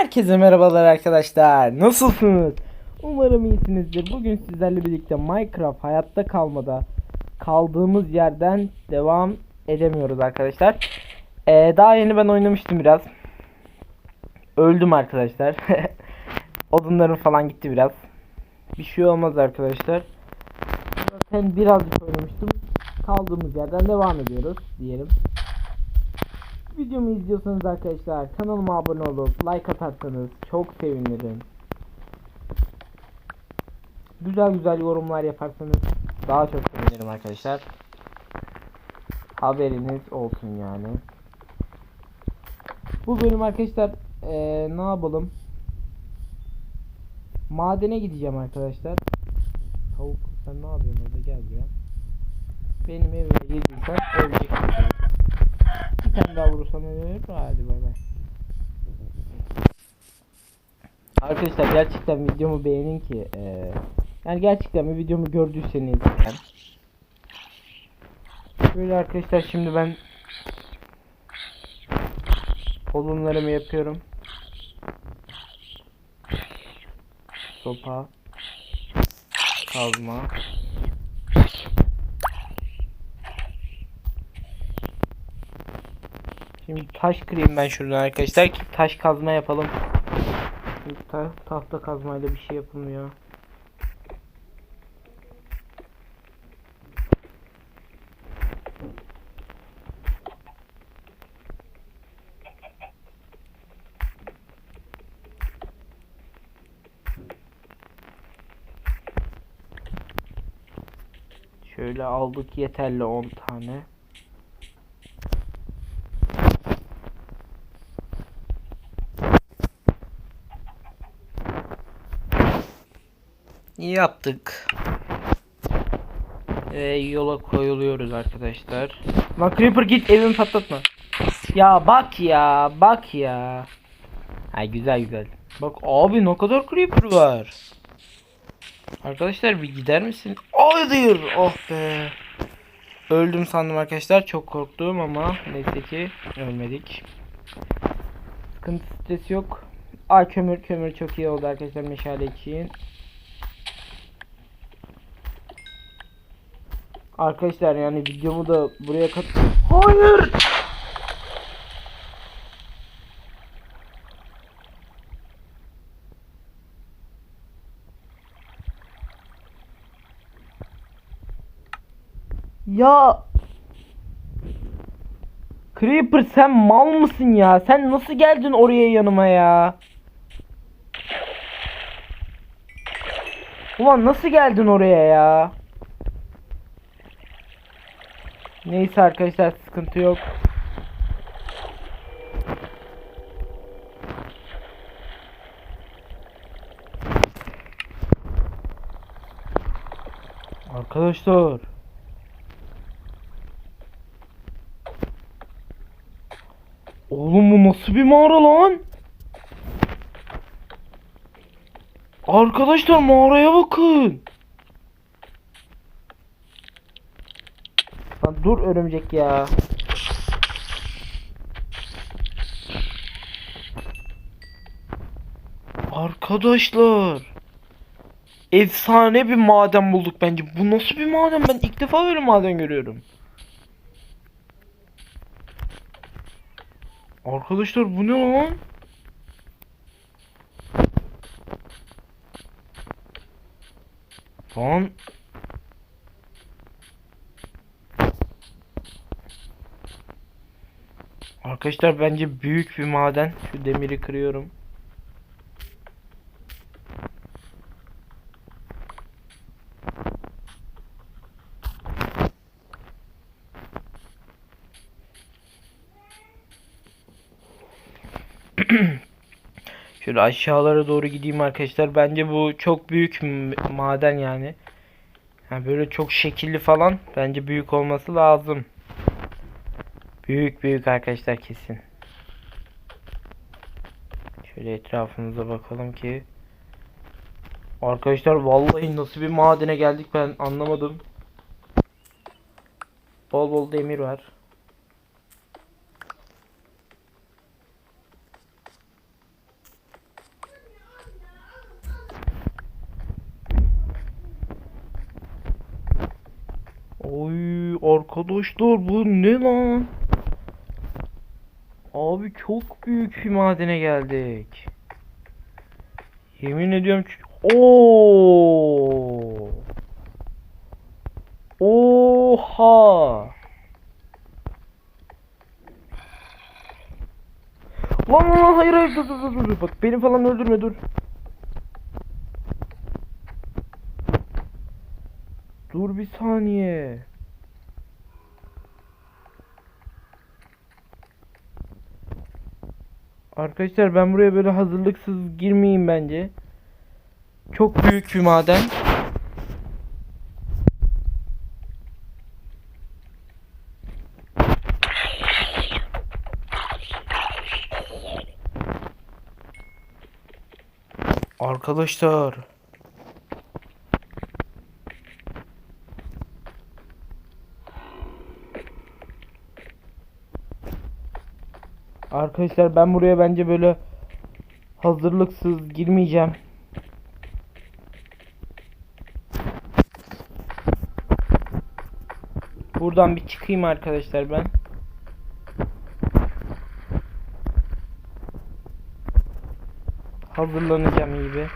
Herkese merhabalar arkadaşlar. Nasılsınız? Umarım iyisinizdir. Bugün sizlerle birlikte Minecraft hayatta kalmada kaldığımız yerden devam edemiyoruz arkadaşlar. Ee, daha yeni ben oynamıştım biraz. Öldüm arkadaşlar. Odunlarım falan gitti biraz. Bir şey olmaz arkadaşlar. Zaten birazcık oynamıştım. Kaldığımız yerden devam ediyoruz diyelim. Videomu izliyorsanız arkadaşlar kanalıma abone olup like atarsanız çok sevinirim. Güzel güzel yorumlar yaparsanız daha çok sevinirim arkadaşlar. Haberiniz olsun yani. Bu bölüm arkadaşlar eee, ne yapalım? Madene gideceğim arkadaşlar. Tavuk sen ne yapıyorsun orada gel buraya. Benim evime girdiysen öleceksin. Bir tane daha vurursam ölür. Hadi bay bay. Arkadaşlar gerçekten videomu beğenin ki eee, yani gerçekten bir videomu gördüyseniz yani. Böyle arkadaşlar şimdi ben kolumlarımı yapıyorum. Sopa kazma Şimdi taş kırayım ben şuradan arkadaşlar ki taş kazma yapalım. Ta tahta kazmayla bir şey yapılmıyor. Şöyle aldık yeterli 10 tane. Yaptık. Ee, yola koyuluyoruz arkadaşlar. Lan Creeper git evimi patlatma. Ya bak ya bak ya. Ha güzel güzel. Bak abi ne kadar Creeper var. Arkadaşlar bir gider misin? Hayır. Oh be. Öldüm sandım arkadaşlar. Çok korktum ama neyse ki ölmedik. Sıkıntı stres yok. Aa kömür kömür çok iyi oldu arkadaşlar meşale için. Arkadaşlar yani videomu da buraya kat... Hayır! Ya Creeper sen mal mısın ya? Sen nasıl geldin oraya yanıma ya? Ulan nasıl geldin oraya ya? Neyse arkadaşlar sıkıntı yok. Arkadaşlar. Oğlum bu nasıl bir mağara lan? Arkadaşlar mağaraya bakın. Lan dur örümcek ya. Arkadaşlar. Efsane bir maden bulduk bence. Bu nasıl bir maden? Ben ilk defa böyle maden görüyorum. Arkadaşlar bu ne lan? Lan Arkadaşlar bence büyük bir maden. Şu demiri kırıyorum. Şöyle aşağılara doğru gideyim arkadaşlar. Bence bu çok büyük maden yani. Yani böyle çok şekilli falan. Bence büyük olması lazım. Büyük büyük arkadaşlar kesin. Şöyle etrafımıza bakalım ki. Arkadaşlar vallahi nasıl bir madene geldik ben anlamadım. Bol bol demir var. Oy arkadaşlar bu ne lan? Abi çok büyük bir madene geldik. Yemin ediyorum. Oo! Oha! Lan lan hayır hayır dur dur dur dur bak beni falan öldürme dur. Dur bir saniye. Arkadaşlar ben buraya böyle hazırlıksız girmeyeyim bence. Çok büyük bir maden. Arkadaşlar. Arkadaşlar ben buraya bence böyle hazırlıksız girmeyeceğim. Buradan bir çıkayım arkadaşlar ben. Hazırlanacağım iyi bir.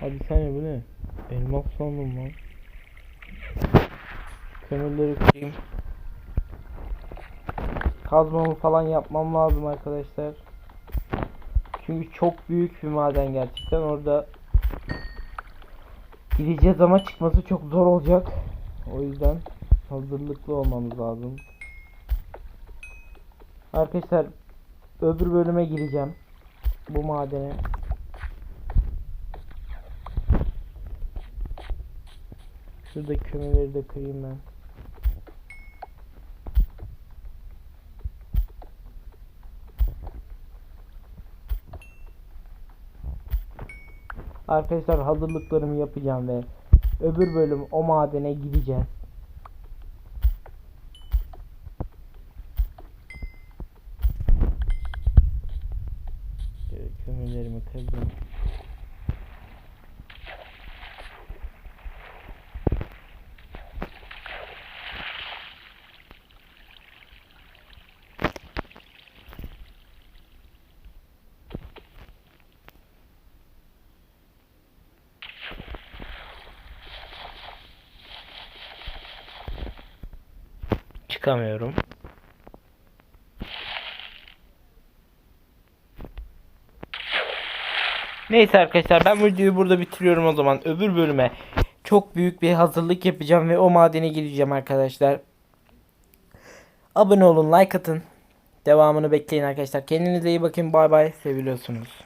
Hadi sen bu ne? Elmas sandım lan. Kömürleri kırayım. Kazmamı falan yapmam lazım arkadaşlar. Çünkü çok büyük bir maden gerçekten orada gideceğiz ama çıkması çok zor olacak. O yüzden hazırlıklı olmamız lazım. Arkadaşlar öbür bölüme gireceğim. Bu madene. Şurada kömürleri de kırayım ben. Arkadaşlar hazırlıklarımı yapacağım ve öbür bölüm o madene gideceğiz. Kömürlerimi kırdım. Çıkamıyorum. Neyse arkadaşlar ben bu videoyu burada bitiriyorum o zaman. Öbür bölüme çok büyük bir hazırlık yapacağım ve o madene gireceğim arkadaşlar. Abone olun, like atın. Devamını bekleyin arkadaşlar. Kendinize iyi bakın. Bay bay. Seviliyorsunuz.